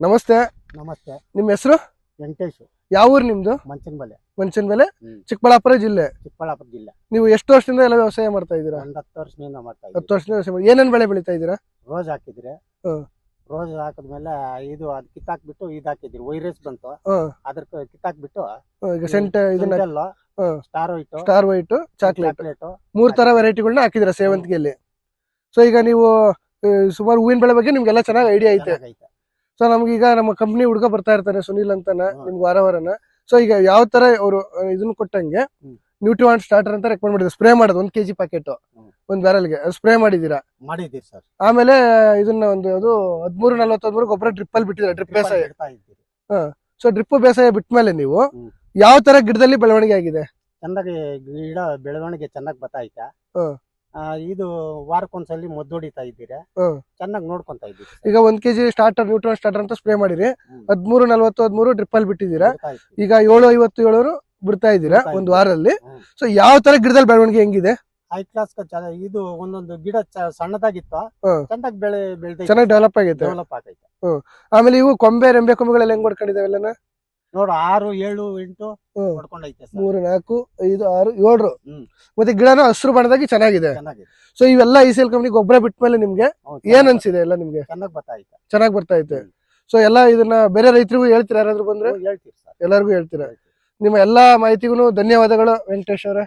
ನಮಸ್ತೆ. ನಮಸ್ತೆ. ನಿಮ್ಮ ಹೆಸರು? ವೆಂಕಟೇಶ್. ಯಾವ ಊರು ನಿಮ್ದು? ಮಂಚನಬಲೆ ಮನುಷ್ಯನ ಬೆಲೆ ಚಿಕ್ಕಬಳ್ಳಾಪುರ ಜಿಲ್ಲೆ. ಚಿಕ್ಕಬಳ್ಳಾಪುರ ಜಿಲ್ಲೆ. ನೀವು ಎಷ್ಟು ವರ್ಷದಿಂದ ಎಲ್ಲ ವ್ಯವಸಾಯ ಮಾಡ್ತಾ ಇದ್ದೀರಾ? ಒಂದ್ ಹತ್ತು ವರ್ಷದಿಂದ ಮಾಡ್ತಾ ಹತ್ತು ವರ್ಷದಿಂದ ವ್ಯವಸಾಯ ಮಾಡಿ. ಏನೇನ್ ಬೆಳೆ ಬೆಳಿತಾ ಇದ್ದೀರಾ? ರೋಸ್ ಹಾಕಿದ್ರೆ. ಹ್ಮ್. ರೋಸ್ ಹಾಕಿದ್ಮೇಲೆ ಇದು ಅದ್ ಕಿತ್ತಾಕ್ಬಿಟ್ಟು ಇದ್ ಹಾಕಿದ್ರಿ ವೈರಸ್ ಬಂತು. ಹ್ಮ್. ಅದ್ರ ಕಿತ್ತಾಕ್ಬಿಟ್ಟು ಹ್ಮ್, ಈಗ ಸೆಂಟ್ ಇದನ್ನ ಹ್ಮ್. Star white. Star white chocolate. Chocolate. ಮೂರ್ ತರ ವೆರೈಟಿಗಳನ್ನ ಹಾಕಿದ್ರ ಸೇವಂತಿಗೆಯಲ್ಲಿ. ಸೊ ಈಗ ನೀವು ಆ, ಸುಮಾರು ಹೂವಿನ ಬೆಳೆ ಬಗ್ಗೆ ನಿಮ್ಗೆಲ್ಲ ಚೆನ್ನಾಗಿ ಐಡಿಯಾ ಐತೆ. ಸೊ ನಮ್ಗೆ ಈಗ ನಮ್ಮ ಕಂಪ್ನಿ ಹುಡುಗ ಬರ್ತಾ ಇರ್ತಾರೆ ಸುನಿಲ್ ಅಂತಾನ. ನಿಮ್ಗೆ ವಾರ ವಾರನ. ಸೊ ಈಗ ಯಾವ ತರ ಅವರು ಇದನ್ನ ಕೊಟ್ಟಂಗೆ. ನ್ಯೂಟ್ರಿವಾನ್ ಸ್ಟಾರ್ಟರ್ ಅಂತ ರೆಕಮೆಂಡ್ ಮಾಡಿದ್ರು. ಸ್ಪ್ರೇ ಮಾಡೋದು ಒಂದ್ ಕೆಜಿ ಪ್ಯಾಕೆಟ್ ಒಂದು ಬ್ಯಾರಲ್ಗೆ ಸ್ಪ್ರೇ ಮಾಡಿದೀರಾ ಮಾಡಿದ್ದೀರಿ? ಸರ್. ಆಮೇಲೆ ಇದನ್ನ ಒಂದು ಅದು ಹದ್ಮೂರು ನಲ್ವತ್ತೊಂದ್ರ ಗೊಬ್ಬರ ಡ್ರಿಪ್ ಅಲ್ಲಿ ಬಿಟ್ಟಿದ್ರೆ ಡ್ರಿಪ್ ಬೇಸಾಯ. ಸೊ ಡ್ರಿಪ್ ಬೇಸಾಯ ಬಿಟ್ಮೇಲೆ ನೀವು ಯಾವ ತರ ಗಿಡದಲ್ಲಿ ಬೆಳವಣಿಗೆ ಆಗಿದೆ? ಚೆನ್ನಾಗಿ ಗಿಡ ಬೆಳವಣಿಗೆ ಚೆನ್ನಾಗಿ ಬತ್ತಾಯ್ತಾ ಹ್ಮ್. ಆ, ಇದು ವಾರಕ್ಕೊಂದ್ಸಲಿ ಮದ್ದು ಹೊಡಿತಾ ಇದ್ದೀರಾ? ಹ್ಮ್. ಚೆನ್ನಾಗಿ ನೋಡ್ಕೊಂತ ಇದ್ದೀರಿ. ಈಗ ಒಂದ್ K G starter neutral starter ಅಂತ ಸ್ಪ್ರೇ ಮಾಡಿರಿ. ಹ್ಮ್. ಹದ್ಮೂರು ನಲ್ವತ್ತು ಹದ್ಮೂರು ಡ್ರಿಪ್ ಅಲ್ಲಿ ಬಿಟ್ಟಿದ್ದೀರಾ ಈಗ ಏಳು ಐವತ್ತು ಏಳು ಬಿಡ್ತಾ ಇದ್ದೀರಾ ಬಿಡ್ತಾ ಒಂದ್ ಇದ್ದೀವಿ. ವಾರದಲ್ಲಿ. ಹ್ಮ್. ಸೊ ಯಾವ ತರ ಗಿಡದಲ್ಲಿ ಬೆಳವಣಿಗೆ ಹೆಂಗಿದೆ? ಹೈ ಕ್ಲಾಸ್ ಇದು ಒಂದೊಂದು ಗಿಡ ಚ- ಸಣ್ಣದಾಗಿತ್ತು ಹ್ಮ್. ಚೆನ್ನಾಗಿ ಬೆಳೆ ಚೆನ್ನಾಗಿ ಡೆವಲಪ್ ಆಗಿತ್ತು ಡೆವಲಪ್ ಆಗೈತೆ. ಆಮೇಲೆ ಇವು ಕೊಂಬೆ ರೆಂಬೆ ಕೊಂಬೆಗಳೆಲ್ಲ ಹೆಂಗ್ ಹೊಡ್ಕೊಂಡಿದಾವೆಲ್ಲ ನೋಡು ಆರು ಏಳು ಎಂಟು ಹ್ಮ್. ಹೊಡ್ಕೊಂಡೈತೆ ಸರ್. ಮೂರು ನಾಲ್ಕು ಐದು ಆರು ಏಳು ಹ್ಮ್. ಮತ್ತೆ ಗಿಡನ ಹಸಿರು ಬಣ್ಣದಾಗಿ ಚೆನ್ನಾಗಿದೆ. ಚೆನ್ನಾಗಿದೆ. ಸೊ ಇವೆಲ್ಲ ಐ ಸಿ ಎಲ್ ಕಂಪ್ನಿ ಗೊಬ್ಬರ ಬಿಟ್ಮೇಲೆ ನಿಮ್ಗೆ ಹೌದು, ಏನ್ ಚೆನ್ನಾಗ್ ಅನ್ಸಿದೆ ಎಲ್ಲ ನಿಮ್ಗೆ? ಚೆನ್ನಾಗ್ ಬತ್ತೈತೆ ಚೆನ್ನಾಗಿ ಬರ್ತಾ ಇತ್ತು ಸೊ ಎಲ್ಲ ಇದನ್ನ ಬೇರೆ ರೈತರಿಗೂ ಹೇಳ್ತೀರಾ? ಯಾರಾದ್ರೂ ಬಂದ್ರೆ? ಹೇಳ್ತೀವಿ ಸರ್. ಎಲ್ಲರಿಗೂ ಹೇಳ್ತೀರಾ? ನಿಮ್ಮ ಎಲ್ಲಾ ಮಾಹಿತಿಗೂ ಧನ್ಯವಾದಗಳು ವೆಂಕಟೇಶ್ ಅವರೇ.